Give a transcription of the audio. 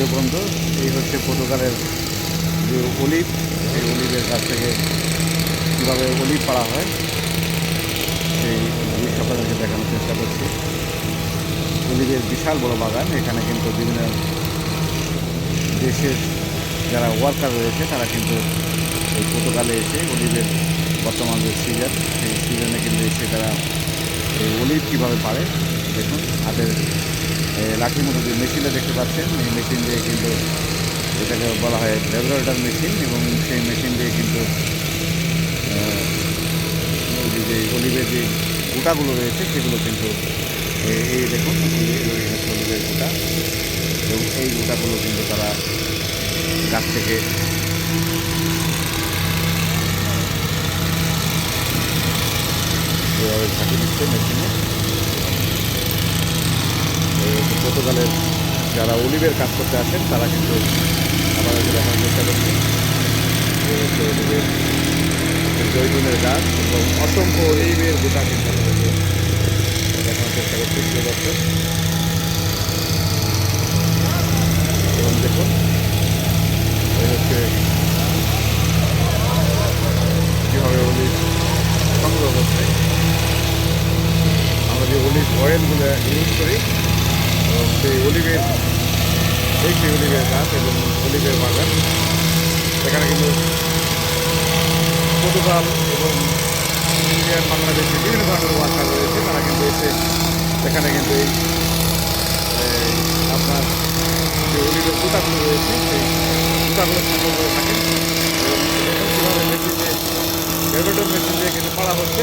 Video বন্ধু, এই হচ্ছে পর্তুগালের যে অলিভ সেই অলিভের কাছ থেকে কীভাবে অলিভ পাড়া হয়, সেই অলিভ আপনাদেরকে দেখানোর চেষ্টা করছি। অলিভের বিশাল বড় বাগান, এখানে কিন্তু বিভিন্ন দেশের যারা ওয়ার্কার রয়েছে, তারা কিন্তু এই পর্তুগালে এসে অলিভের বর্তমান যে সিজন সেই সিজনে কিন্তু এসে তারা এই অলিভ কীভাবে পারে দেখুন, হাতের লাঠির মতো যে মেশিনটা দেখতে পাচ্ছেন, এই মেশিন দিয়ে কিন্তু এটাকে বলা হয় রেগুলেটর মেশিন এবং সেই মেশিন দিয়ে কিন্তু যে অলিভের যে গোটাগুলো রয়েছে, সেগুলো কিন্তু এই দেখুন অলিভের গোটা। এবং এই গোটাগুলো কিন্তু তারা গাছ থেকে এভাবে ঝাঁকি দিচ্ছে মেশিনে পর্তুগালের যারা অলিভের কাজ করতে আসেন, তারা কিন্তু আমাদেরকে দেখানোর চেষ্টা করছে। এই জৈতুনের গাছ এবং অসংখ্য অলিভের গোটা কিন্তু আমাদেরকে দেখানোর চেষ্টা করছে প্রিয় দর্শক এবং দেখুন এই হচ্ছে কীভাবে অলিভ সংগ্রহ করছে আমরা যে অলিভ অয়েলগুলো ইউজ করি এবং সেই অলিভের সেই অলিভের গাছ এবং অলিভের বাগান এখানে কিন্তু পর্তুগাল এবং ইন্ডিয়ান বাংলাদেশে বিভিন্ন ধরনের ওয়ার্কার রয়েছে। তারা কিন্তু এসে এখানে কিন্তু এই আপনার যে অলিভের কুটাগুলো রয়েছে, সেই কুটাগুলো সংগ্রহ করে থাকেন। এবং কীভাবে মেশিন দিয়ে ভেবেটর মেশিন দিয়ে কিন্তু পাড়া হচ্ছে।